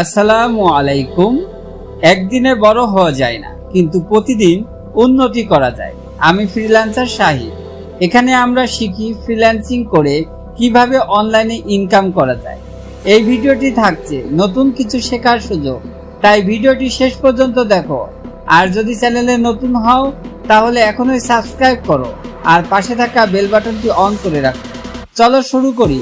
আসসালামু আলাইকুম। একদিনে বড় হওয়া যায় না, কিন্তু প্রতিদিন উন্নতি করা যায়। আমি ফ্রিল্যান্সার শাহিদ। এখানে আমরা শিখি ফ্রিল্যান্সিং করে কীভাবে অনলাইনে ইনকাম করা যায়। এই ভিডিওটি থাকছে নতুন কিছু শেখার সুযোগ। তাই ভিডিওটি শেষ পর্যন্ত দেখো। আর যদি চ্যানেলে নতুন হও, তাহলে এখনই সাবস্ক্রাইব করো। আর পাশে থাকা বেল বাটনটি অন করে রাখো। চলো শুরু করি।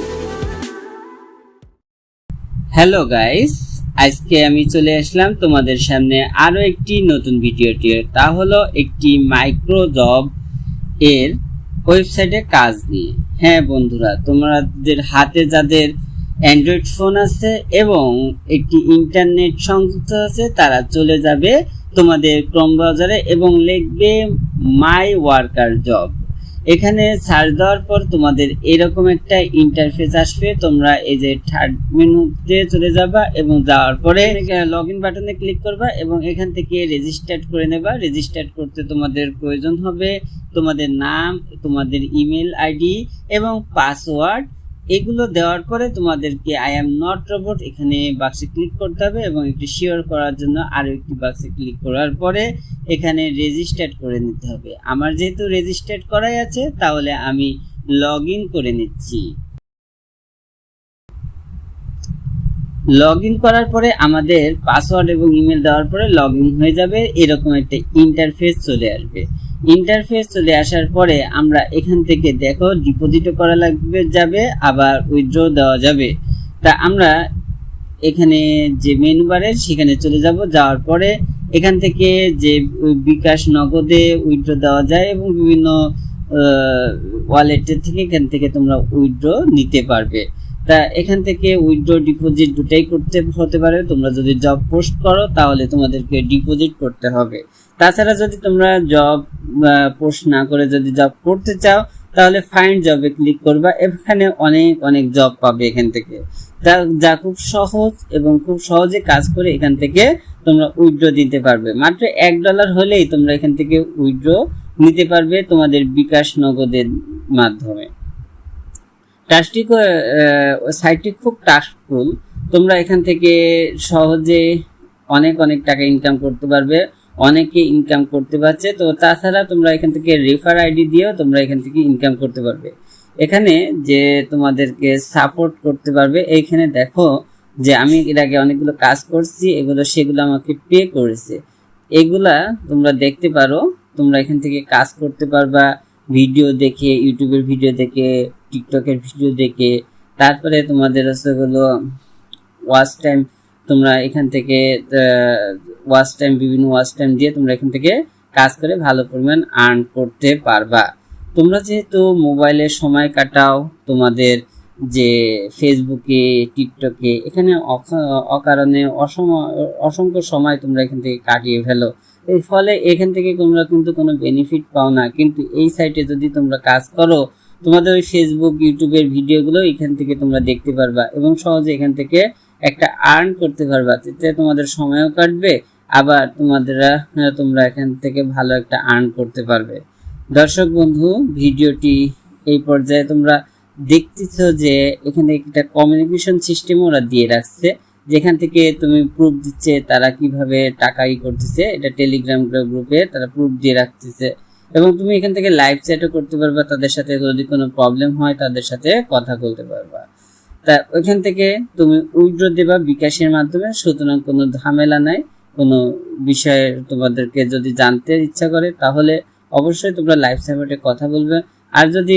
হ্যালো গাইস আজকে আমি চলে আসলাম তোমাদের সামনে আরও একটি নতুন ভিডিওটি তা। হলো একটি মাইক্রো জব এর ওয়েবসাইটে কাজ নিয়ে। হ্যাঁ বন্ধুরা, তোমাদের হাতে যাদের অ্যান্ড্রয়েড ফোন আছে এবং একটি ইন্টারনেট সংযুক্ত আছে, তারা চলে যাবে তোমাদের ক্রোম ব্রাউজারে এবং লিখবে মাই ওয়ার্কার জব এখানে সার্চ দেওয়ার পর তোমাদের এরকম একটা ইন্টারফেস আসবে। তোমরা এই যে থার্ড মেনুতে চলে যাবা এবং যাওয়ার পরে লগ ইন বাটনে ক্লিক করবা এবং এখান থেকে রেজিস্টার্ড করে নেবা। রেজিস্টার্ড করতে তোমাদের প্রয়োজন হবে তোমাদের নাম, তোমাদের ইমেল আইডি এবং পাসওয়ার্ড এগুলো দেওয়ার পরে তোমাদেরকে আই এম নট রোবট এখানে বাক্সে ক্লিক করতে হবে এবং একটি শিওর করার জন্য আরও একটি বাক্সে ক্লিক করার পরে এখানে রেজিস্টার্ড করে নিতে হবে। আমার যেহেতু রেজিস্টার্ড করাই আছে, তাহলে আমি লগ করে নিচ্ছি। লগ ইন করার পরে আমাদের পাসওয়ার্ড এবং ইমেল দেওয়ার পরে লগ ইন হয়ে যাবে, এরকম একটা ইন্টারফেস চলে আসবে। ইন্টারফেস চলে আসার পরে আমরা এখান থেকে দেখো ডিপোজিটও করা লাগবে, যাবে, আবার উইথড্র দেওয়া যাবে। তা আমরা এখানে যে মেনু বারে, সেখানে চলে যাব, যাওয়ার পরে এখান থেকে যে বিকাশ নগদে উইথড্র দেওয়া যায় এবং বিভিন্ন ওয়ালেটের থেকে এখান থেকে তোমরা উইথড্র নিতে পারবে। তা এখান থেকে উইথড্র ডিপোজিট দুটাই করতে হতে পারে। তোমরা যদি জব পোস্ট করো, তাহলে তোমাদেরকে ডিপোজিট করতে হবে। তাছাড়া যদি তোমরা জব পোস্ট না করে যদি জব করতে চাও, তাহলে ফাইন্ড জবে ক্লিক করবা। এখানে অনেক অনেক জব পাবে এখান থেকে। যা যা খুব সহজ এবং খুব সহজে কাজ করে এখান থেকে তোমরা উইথড্র দিতে পারবে। মাত্র এক ডলার হলেই তোমরা এখান থেকে উইথড্র নিতে পারবে তোমাদের বিকাশ নগদের মাধ্যমে। টাস্কটি সাইটটি খুব টাস্কফুল তোমরা এখান থেকে সহজে অনেক অনেক টাকা ইনকাম করতে পারবে, অনেকে ইনকাম করতে পারছে। তো তাছাড়া তোমরা এখান থেকে রেফার আইডি দিয়েও তোমরা এখান থেকে ইনকাম করতে পারবে। এখানে যে তোমাদেরকে সাপোর্ট করতে পারবে, এইখানে দেখো যে আমি এর আগে অনেকগুলো কাজ করছি, এগুলো সেগুলো আমাকে পে করেছে। এগুলা তোমরা দেখতে পারো, তোমরা এখান থেকে কাজ করতে পারবা ভিডিও দেখে ইউটিউবের ভিডিও দেখে টিকটকের ভিডিও দেখে, তারপরে তোমাদের হচ্ছে ওয়াচ টাইম তোমরা এখান থেকে ওয়াচ টাইম বিভিন্ন ওয়াচ টাইম দিয়ে তোমরা এখান থেকে কাজ করে ভালো পরিমাণ আর্ন করতে পারবা। তোমরা যেহেতু মোবাইলে সময় কাটাও, তোমাদের যে ফেসবুকে টিকটকে এখানে অকারণে অসময় অসংখ্য সময় তোমরা এখান থেকে কাটিয়ে ফেলো। এর ফলে এখান থেকে তোমরা কিন্তু কোনো বেনিফিট পাও না। কিন্তু এই সাইটে যদি তোমরা কাজ করো তোমাদের ওই ফেসবুক ইউটিউবের ভিডিওগুলো এখান থেকে তোমরা দেখতে পারবা এবং সহজে এখান থেকে একটা আর্ন করতে পারবা। এতে তোমাদের সময়ও কাটবে, আবার তোমাদের তোমরা এখান থেকে ভালো একটা আর্ন করতে পারবে। দর্শক বন্ধু, ভিডিওটি এই পর্যায়ে তোমরা দেখতেছ যে এখানে একটা কমিউনিকেশন সিস্টেম ওরা দিয়ে রাখছে, যেখান থেকে তুমি প্রুফ দিচ্ছে তারা কীভাবে টাকা ই করতেছে। এটা টেলিগ্রাম গ্রুপে তারা প্রুফ দিয়ে রাখতেছে। এবং তুমি এখান থেকে লাইভ চ্যাটও করতে পারবা, তাদের সাথে যদি কোনো প্রবলেম হয়, তাদের সাথে কথা বলতে পারবা। তা ওইখান থেকে তুমি উইড্রো দেবা বিকাশের মাধ্যমে, সুতরাং কোনো ঝামেলা নাই, কোনো বিষয়ে তোমাদেরকে যদি জানতে ইচ্ছা করে, তাহলে অবশ্যই তোমরা লাইভ সাপোর্টে কথা বলবে। আর যদি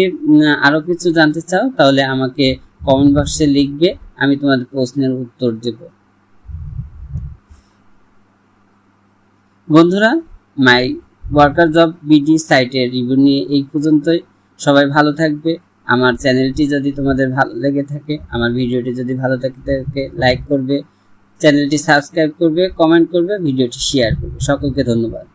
আরও কিছু জানতে চাও, তাহলে আমাকে কমেন্ট বক্সে লিখবে, আমি তোমাদের প্রশ্নের উত্তর দেব। বন্ধুরা মাই ওয়ার্কার জব বিডি সাইটের রিভিউ নিয়ে এই পর্যন্তই। সবাই ভালো থাকবে। আমার চ্যানেলটি যদি তোমাদের ভালো লেগে থাকে, আমার ভিডিওটি যদি ভালো থাকে লাইক করবে। চ্যানেলটি সাবস্ক্রাইব করবে কমেন্ট করবে, ভিডিওটি শেয়ার করবে। সকলকে ধন্যবাদ।